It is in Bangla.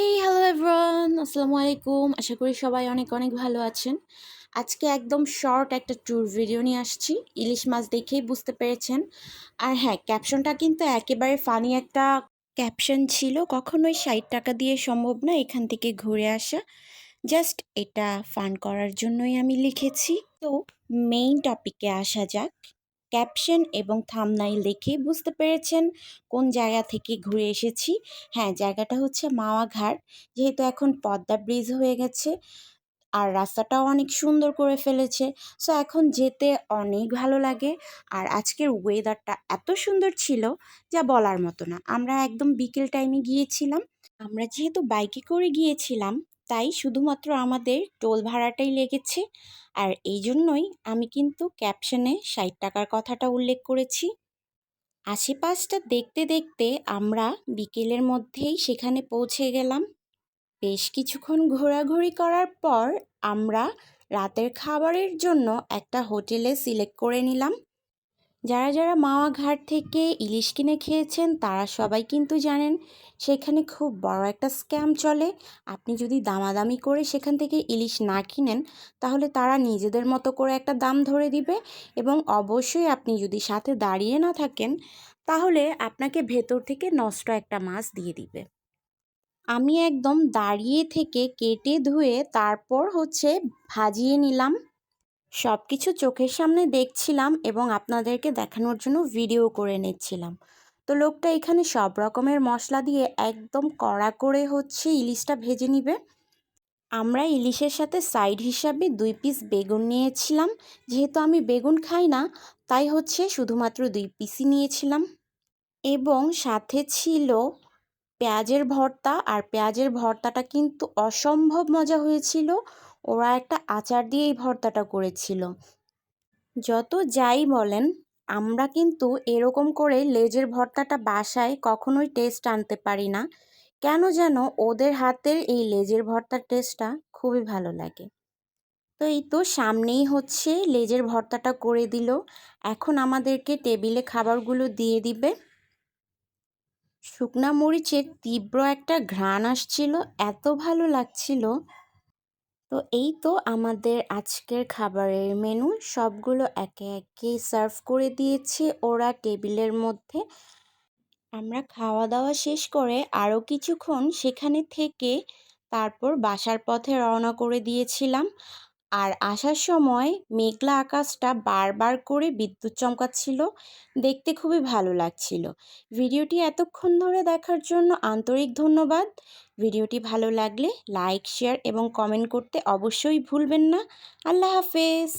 হেই হ্যালো এভরিওয়ান আসসালামু আলাইকুম আশা করি সবাই অনেক অনেক ভালো আছেন। আজকে একদম শর্ট একটা ট্যুর ভিডিও নিয়ে আসছি। ইলিশ মাছ দেখেই বুঝতে পেরেছেন। আর হ্যাঁ ক্যাপশনটা কিন্তু একেবারে ফানি একটা ক্যাপশন ছিল। কখনোই ষাট টাকা দিয়ে সম্ভব না এখান থেকে ঘুরে আসা। জাস্ট এটা ফান করার জন্যই আমি লিখেছি। তো মেইন টপিকে আসা যাক। ক্যাপশন এবং থামনাইল দেখে বুঝতে পেরেছেন কোন জায়গা থেকে ঘুরে এসেছি। হ্যাঁ জায়গাটা হচ্ছে মাওয়া ঘাট যেহেতু এখন পদ্মা ব্রিজ হয়ে গেছে আর রাস্তাটাও অনেক সুন্দর করে ফেলেছে। সো এখন যেতে অনেক ভালো লাগে আর আজকের ওয়েদারটা এত সুন্দর ছিল যা বলার মতো না। আমরা একদম বিকেল টাইমে গিয়েছিলাম। আমরা যেহেতু বাইকে করে গিয়েছিলাম তাই শুধুমাত্র আমাদের টোল ভাড়াটাই লেগেছে। আর এই জন্যই আমি কিন্তু ক্যাপশনে ষাট টাকার কথাটা উল্লেখ করেছি। আশেপাশটা দেখতে দেখতে আমরা বিকেলের মধ্যেই সেখানে পৌঁছে গেলাম। বেশ কিছুক্ষণ ঘোরাঘুরি করার পর আমরা রাতের খাবারের জন্য একটা হোটেলে সিলেক্ট করে নিলাম। যারা যারা মাওয়া ঘাট থেকে ইলিশ কিনে খেয়েছেন, তারা সবাই কিন্তু জানেন সেখানে খুব বড় একটা স্ক্যাম চলে। আপনি যদি দামাদামি করে সেখান থেকে ইলিশ না কিনেন, তাহলে তারা নিজেদের মতো করে একটা দাম ধরে দিবে এবং অবশ্যই আপনি যদি সাথে দাঁড়িয়ে না থাকেন, তাহলে আপনাকে ভেতর থেকে নষ্ট একটা মাছ দিয়ে দিবে। আমি একদম দাঁড়িয়ে থেকে কেটে ধুয়ে তারপর হচ্ছে ভাজিয়ে নিলাম। সব কিছু চোখের সামনে দেখছিলাম এবং আপনাদেরকে দেখানোর জন্য ভিডিও করে নিচ্ছিলাম। তো লোকটা এখানে সব রকমের মশলা দিয়ে একদম কড়া করে হচ্ছে ইলিশটা ভেজে নিবে। আমরা ইলিশের সাথে সাইড হিসাবে দুই পিস বেগুন নিয়েছিলাম। যেহেতু আমি বেগুন খাই না, তাই হচ্ছে শুধুমাত্র দুই পিসই নিয়েছিলাম। এবং সাথে ছিল পেঁয়াজের ভর্তা। আর পেঁয়াজের ভর্তাটা কিন্তু অসম্ভব মজা হয়েছিল। ওরা একটা আচার দিয়ে এই ভর্তাটা করেছিল। যত যাই বলেন, আমরা কিন্তু এরকম করে লেজের ভর্তাটা বাসায় কখনোই টেস্ট আনতে পারি না। কেন যেন ওদের হাতের এই লেজের ভর্তার টেস্টটা খুবই ভালো লাগে। তো এই তো সামনেই হচ্ছে, লেজের ভর্তাটা করে দিল। এখন আমাদেরকে টেবিলে খাবারগুলো দিয়ে দিবে। শুকনা মরিচের তীব্র একটা ঘ্রাণ আসছিল, এত ভালো লাগছিল তো এই তো আমাদের আজকের খাবারের মেনু সবগুলো একে একে সার্ভ করে দিয়েছে ওরা টেবিলের মধ্যে। আমরা খাওয়া দাওয়া শেষ করে আরও কিছুক্ষণ সেখানে থেকে তারপর বাসার পথে রওনা করে দিয়েছিলাম। আর আসার সময় মেঘলা আকাশটা বারবার করে বিদ্যুৎ চমকাচ্ছিল, দেখতে খুবই ভালো লাগছিল। ভিডিওটি এতক্ষণ ধরে দেখার জন্য আন্তরিক ধন্যবাদ। ভিডিওটি ভালো লাগলে লাইক, শেয়ার এবং কমেন্ট করতে অবশ্যই ভুলবেন না। আল্লাহ হাফেজ।